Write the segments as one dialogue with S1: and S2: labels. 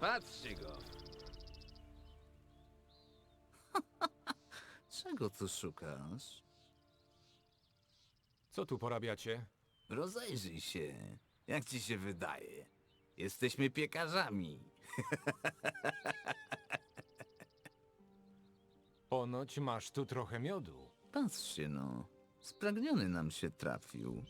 S1: Patrzcie go.
S2: Czego tu szukasz?
S3: Co tu porabiacie?
S2: Rozejrzyj się. Jak ci się wydaje? Jesteśmy piekarzami.
S3: Ponoć masz tu trochę miodu.
S2: Patrzcie no. Spragniony nam się trafił.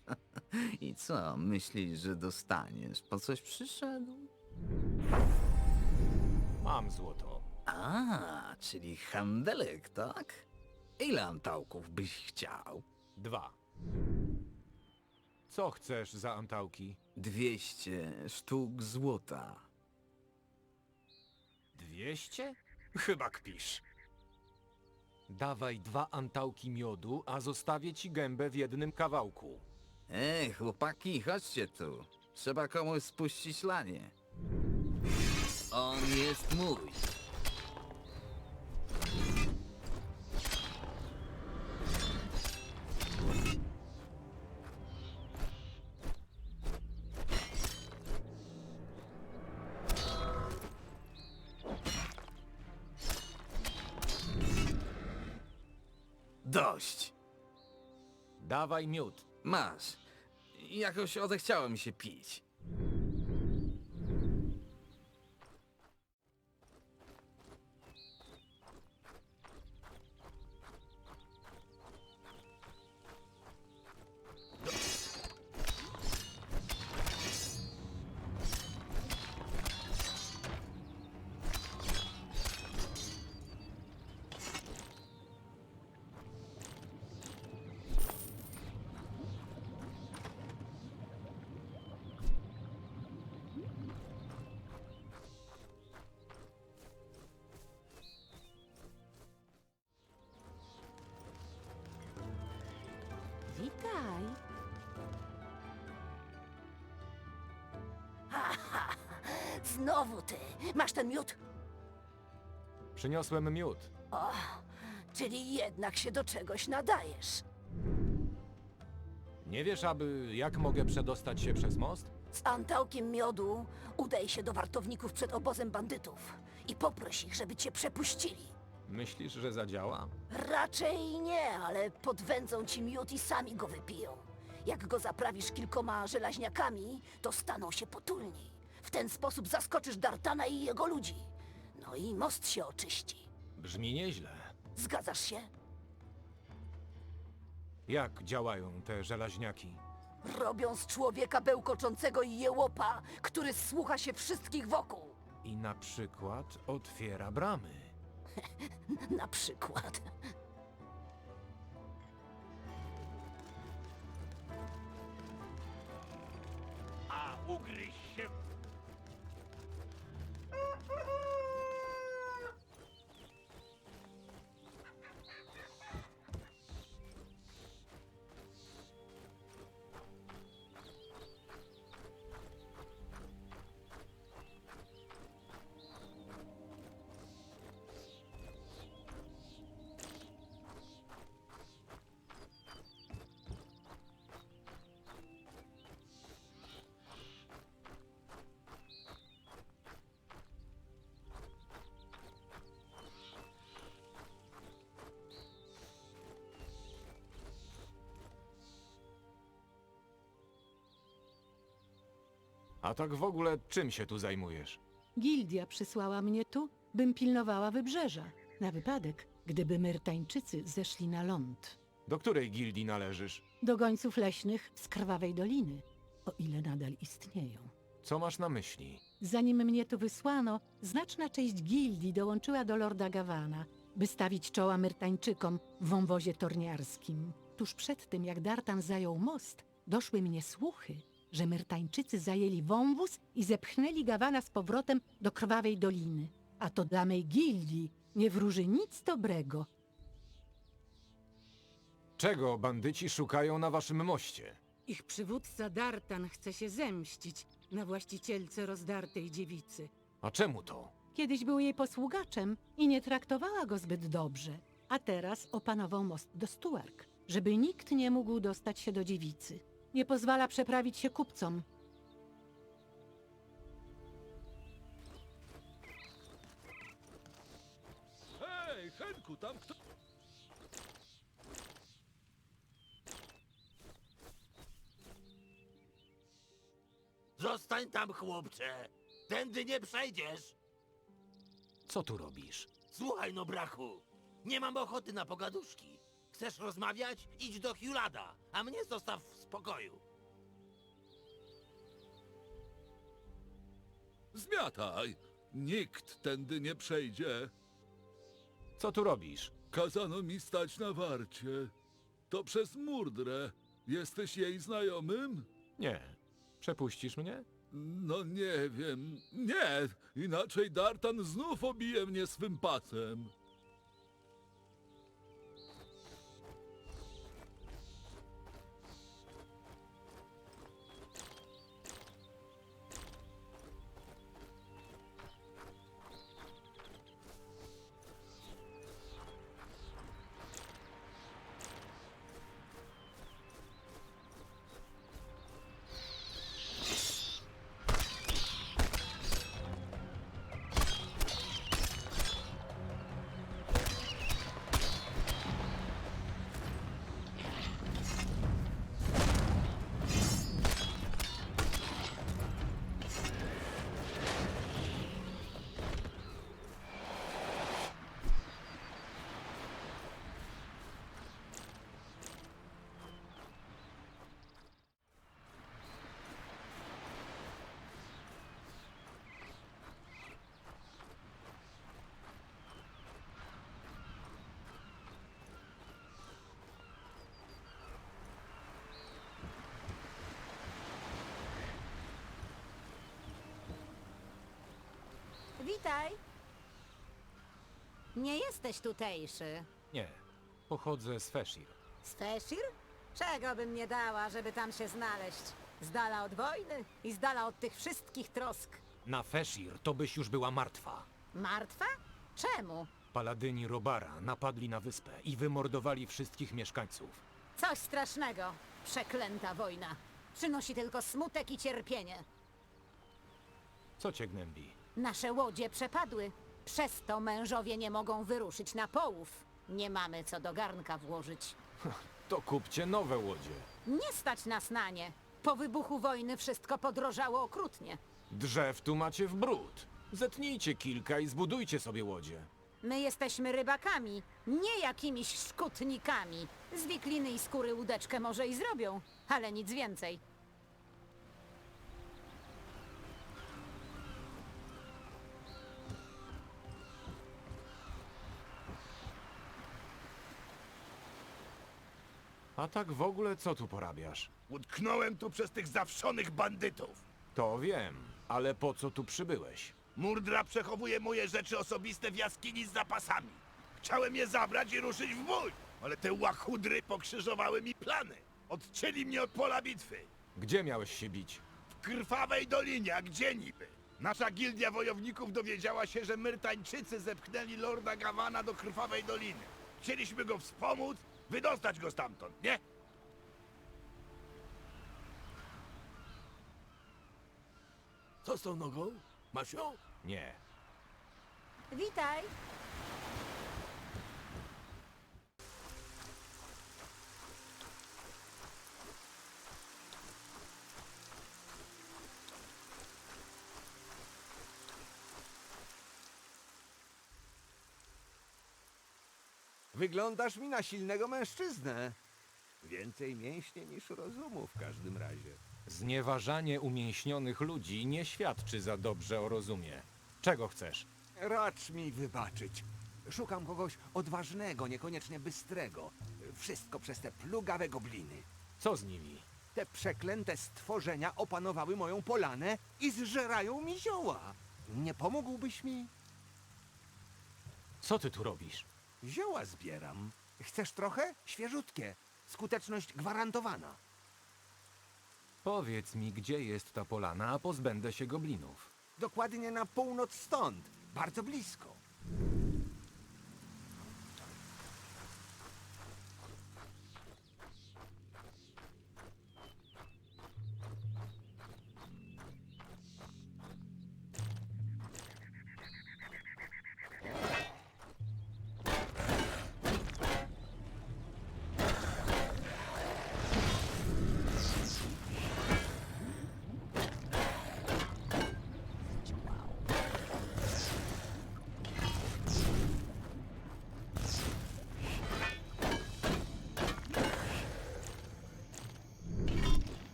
S2: I co, myślisz, że dostaniesz? Po coś przyszedł?
S3: Mam złoto.
S2: A, czyli handelek, tak? Ile antałków byś chciał?
S3: Dwa. Co chcesz za antałki?
S2: Dwieście sztuk złota.
S3: Dwieście? Chyba kpisz. Dawaj dwa antałki miodu, a zostawię ci gębę w jednym kawałku.
S2: Ej, chłopaki, chodźcie tu. Trzeba komuś spuścić lanie. On jest mój. Dość.
S3: Dawaj miód.
S2: Masz. Jakoś odechciało mi się pić.
S4: Znowu ty. Masz ten miód?
S3: Przyniosłem miód.
S4: Czyli jednak się do czegoś nadajesz.
S3: Nie wiesz, aby jak mogę przedostać się przez most?
S4: Z antałkiem miodu udaj się do wartowników przed obozem bandytów i poproś ich, żeby cię przepuścili.
S3: Myślisz, że zadziała?
S4: Raczej nie, ale podwędzą ci miód i sami go wypiją. Jak go zaprawisz kilkoma żelaźniakami, to staną się potulni. W ten sposób zaskoczysz Dartana i jego ludzi. No i most się oczyści.
S3: Brzmi nieźle.
S4: Zgadzasz się?
S3: Jak działają te żelaźniaki?
S4: Robią z człowieka bełkoczącego jełopa, który słucha się wszystkich wokół.
S3: I na przykład otwiera bramy.
S4: Na przykład.
S1: A ugryź
S3: A tak w ogóle czym się tu zajmujesz?
S5: Gildia przysłała mnie tu, bym pilnowała wybrzeża. Na wypadek, gdyby Myrtańczycy zeszli na ląd.
S3: Do której gildii należysz?
S5: Do gońców leśnych z Krwawej Doliny, o ile nadal istnieją.
S3: Co masz na myśli?
S5: Zanim mnie tu wysłano, znaczna część gildii dołączyła do Lorda Gawana, by stawić czoła Myrtańczykom w wąwozie torniarskim. Tuż przed tym, jak Dartan zajął most, doszły mnie słuchy, że Myrtańczycy zajęli wąwóz i zepchnęli Gawana z powrotem do Krwawej Doliny. A to dla mej gildii nie wróży nic dobrego.
S3: Czego bandyci szukają na waszym moście?
S5: Ich przywódca Dartan chce się zemścić na właścicielce rozdartej dziewicy.
S3: A czemu to?
S5: Kiedyś był jej posługaczem i nie traktowała go zbyt dobrze, a teraz opanował most do Stuark, żeby nikt nie mógł dostać się do dziewicy. Nie pozwala przeprawić się kupcom.
S6: Hej, Henku, tam kto...
S1: Zostań tam, chłopcze! Tędy nie przejdziesz!
S3: Co tu robisz?
S1: Słuchaj no, brachu! Nie mam ochoty na pogaduszki. Chcesz rozmawiać? Idź do Hulada a mnie zostaw w spokoju.
S6: Zmiataj! Nikt tędy nie przejdzie.
S3: Co tu robisz?
S6: Kazano mi stać na warcie. To przez Murdrę. Jesteś jej znajomym?
S3: Nie. Przepuścisz mnie?
S6: No nie wiem. Nie! Inaczej Dartan znów obije mnie swym pasem.
S7: Witaj. Nie jesteś tutejszy.
S3: Nie. Pochodzę z Feshir.
S7: Z Feshir? Czego bym nie dała, żeby tam się znaleźć? Z dala od wojny i z dala od tych wszystkich trosk.
S3: Na Feshir to byś już była martwa.
S7: Martwa? Czemu?
S3: Paladyni Robara napadli na wyspę i wymordowali wszystkich mieszkańców.
S7: Coś strasznego. Przeklęta wojna. Przynosi tylko smutek i cierpienie.
S3: Co cię gnębi?
S7: Nasze łodzie przepadły. Przez to mężowie nie mogą wyruszyć na połów. Nie mamy co do garnka włożyć.
S3: To kupcie nowe łodzie.
S7: Nie stać nas na nie. Po wybuchu wojny wszystko podrożało okrutnie.
S3: Drzew tu macie w bród. Zetnijcie kilka i zbudujcie sobie łodzie.
S7: My jesteśmy rybakami, nie jakimiś szkutnikami. Z wikliny i skóry łódeczkę może i zrobią, ale nic więcej.
S3: A tak w ogóle co tu porabiasz?
S1: Utknąłem tu przez tych zawszonych bandytów.
S3: To wiem, ale po co tu przybyłeś?
S1: Murdra przechowuje moje rzeczy osobiste w jaskini z zapasami. Chciałem je zabrać i ruszyć w bój, ale te łachudry pokrzyżowały mi plany. Odcięli mnie od pola bitwy.
S3: Gdzie miałeś się bić?
S1: W krwawej dolinie, a gdzie niby? Nasza gildia wojowników dowiedziała się, że Myrtańczycy zepchnęli lorda Gawana do krwawej doliny. Chcieliśmy go wspomóc, wydostać go stamtąd, nie? Co z tą nogą? Masz ją?
S3: Nie.
S7: Witaj!
S8: Wyglądasz mi na silnego mężczyznę. Więcej mięśnie niż rozumu w każdym razie.
S3: Znieważanie umięśnionych ludzi nie świadczy za dobrze o rozumie. Czego chcesz?
S8: Racz mi wybaczyć. Szukam kogoś odważnego, niekoniecznie bystrego. Wszystko przez te plugawe gobliny.
S3: Co z nimi?
S8: Te przeklęte stworzenia opanowały moją polanę i zżerają mi zioła. Nie pomógłbyś mi?
S3: Co ty tu robisz?
S8: Zioła zbieram. Chcesz trochę? Świeżutkie. Skuteczność gwarantowana.
S3: Powiedz mi, gdzie jest ta polana, a pozbędę się goblinów.
S8: Dokładnie na północ stąd. Bardzo blisko.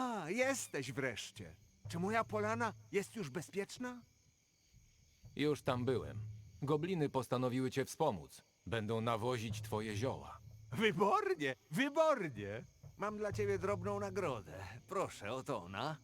S8: A, jesteś wreszcie. Czy moja polana jest już bezpieczna?
S3: Już tam byłem. Gobliny postanowiły cię wspomóc. Będą nawozić twoje zioła.
S8: Wybornie, wybornie. Mam dla ciebie drobną nagrodę. Proszę, oto ona.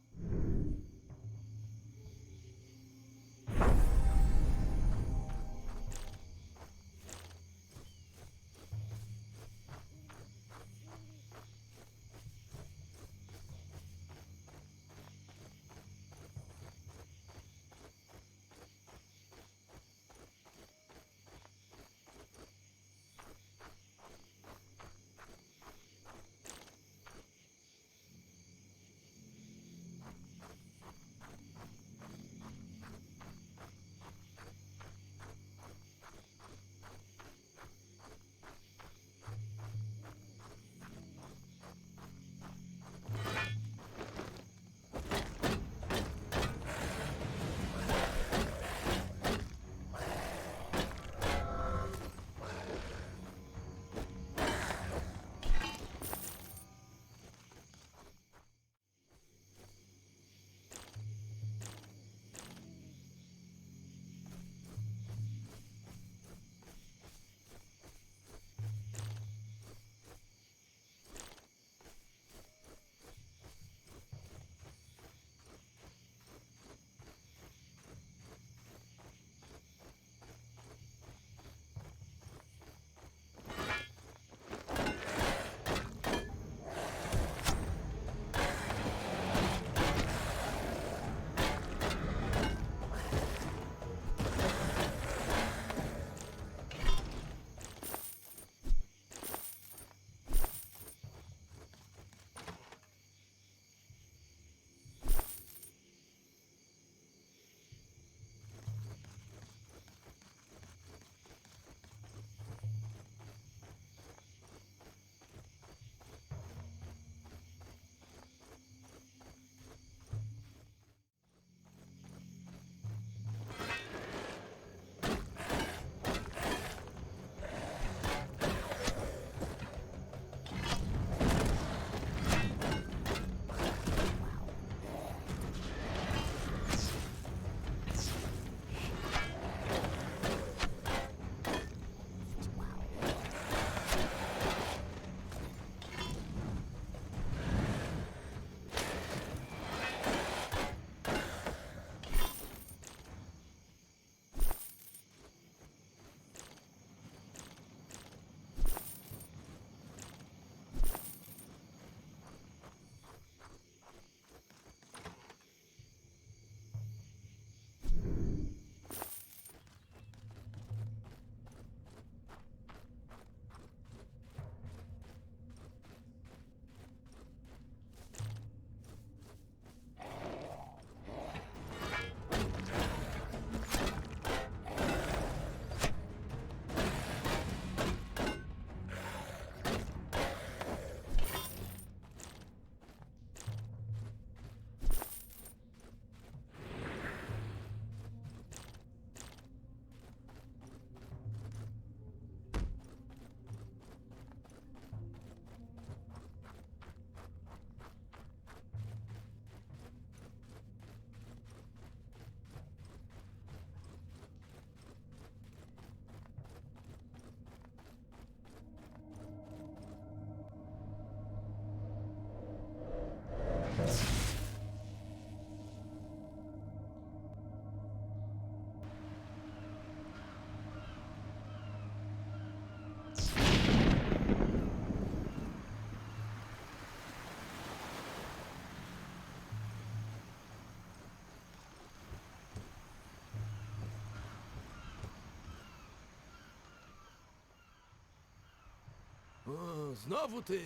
S9: Znowu ty!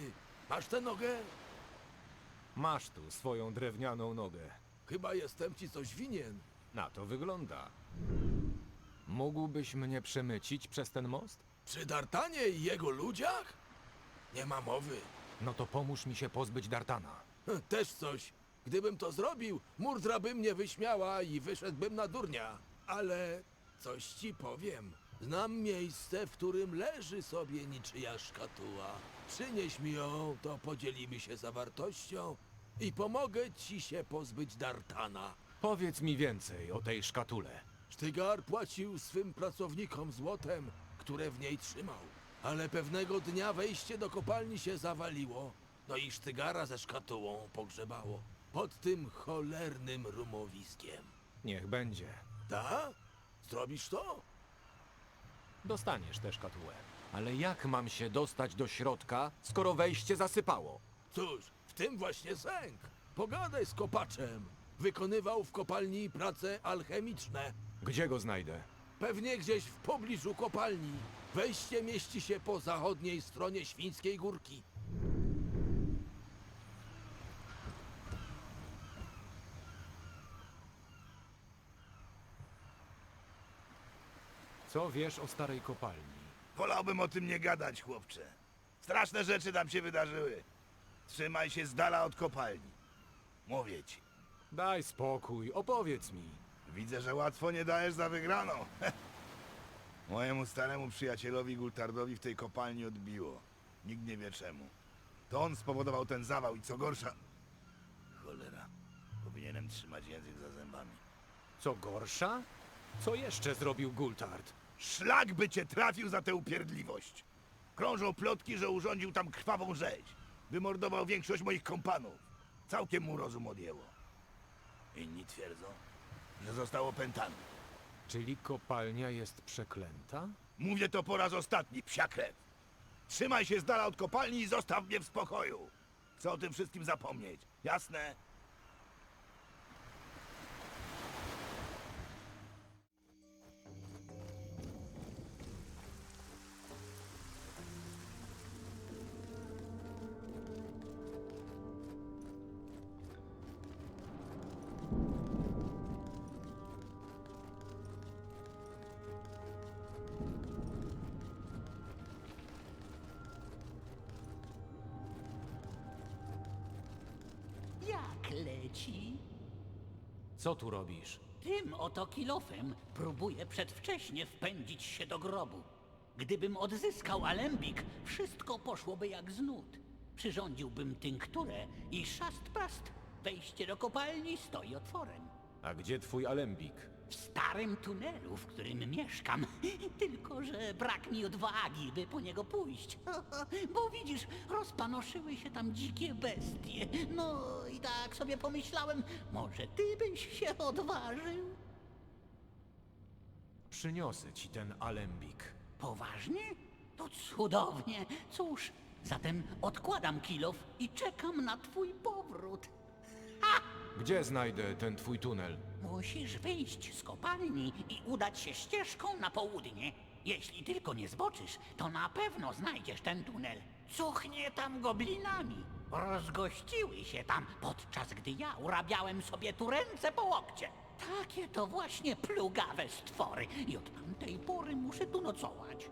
S9: Masz tę nogę?
S3: Masz tu swoją drewnianą nogę.
S9: Chyba jestem ci coś winien.
S3: Na to wygląda. Mógłbyś mnie przemycić przez ten most?
S9: Przy Dartanie i jego ludziach? Nie ma mowy.
S3: No to pomóż mi się pozbyć Dartana.
S9: Też coś. Gdybym to zrobił, Murdra by mnie wyśmiała i wyszedłbym na durnia. Ale coś ci powiem. Znam miejsce, w którym leży sobie niczyja szkatuła. Przynieś mi ją, to podzielimy się zawartością i pomogę ci się pozbyć Dartana.
S3: Powiedz mi więcej o tej szkatule.
S9: Sztygar płacił swym pracownikom złotem, które w niej trzymał. Ale pewnego dnia wejście do kopalni się zawaliło, no i Sztygara ze szkatułą pogrzebało. Pod tym cholernym rumowiskiem.
S3: Niech będzie.
S9: Ta? Zrobisz to?
S3: Dostaniesz tę szkatułę. Ale jak mam się dostać do środka, skoro wejście zasypało?
S9: Cóż, w tym właśnie sęk. Pogadaj z kopaczem. Wykonywał w kopalni prace alchemiczne.
S3: Gdzie go znajdę?
S9: Pewnie gdzieś w pobliżu kopalni. Wejście mieści się po zachodniej stronie Świńskiej Górki.
S3: Co wiesz o starej kopalni?
S1: Wolałbym o tym nie gadać, chłopcze. Straszne rzeczy tam się wydarzyły. Trzymaj się z dala od kopalni. Mówię ci.
S3: Daj spokój, opowiedz mi.
S1: Widzę, że łatwo nie dajesz za wygraną. Mojemu staremu przyjacielowi Gultardowi w tej kopalni odbiło. Nikt nie wie czemu. To on spowodował ten zawał i co gorsza... Cholera. Powinienem trzymać język za zębami.
S3: Co gorsza? Co jeszcze zrobił Gultard?
S1: Szlak by cię trafił za tę upierdliwość. Krążą plotki, że urządził tam krwawą rzeź. Wymordował większość moich kompanów. Całkiem mu rozum odjęło. Inni twierdzą, że został opętany.
S3: Czyli kopalnia jest przeklęta?
S1: Mówię to po raz ostatni, psia krew. Trzymaj się z dala od kopalni i zostaw mnie w spokoju. Chcę o tym wszystkim zapomnieć. Jasne?
S3: Co tu robisz?
S10: Tym oto kilofem próbuję przedwcześnie wpędzić się do grobu. Gdybym odzyskał alembik, wszystko poszłoby jak z nut. Przyrządziłbym tynkturę i szast prast. Wejście do kopalni stoi otworem.
S3: A gdzie twój alembik?
S10: W starym tunelu, w którym mieszkam. Tylko, że brak mi odwagi, by po niego pójść. Bo widzisz, rozpanoszyły się tam dzikie bestie. No i tak sobie pomyślałem, może ty byś się odważył?
S3: Przyniosę ci ten alembik.
S10: Poważnie? To cudownie. Cóż, zatem odkładam kilof i czekam na twój powrót.
S3: Gdzie znajdę ten twój tunel?
S10: Musisz wyjść z kopalni i udać się ścieżką na południe. Jeśli tylko nie zboczysz, to na pewno znajdziesz ten tunel. Cuchnie tam goblinami. Rozgościły się tam, podczas gdy ja urabiałem sobie tu ręce po łokcie. Takie to właśnie plugawe stwory i od tamtej pory muszę tu nocować.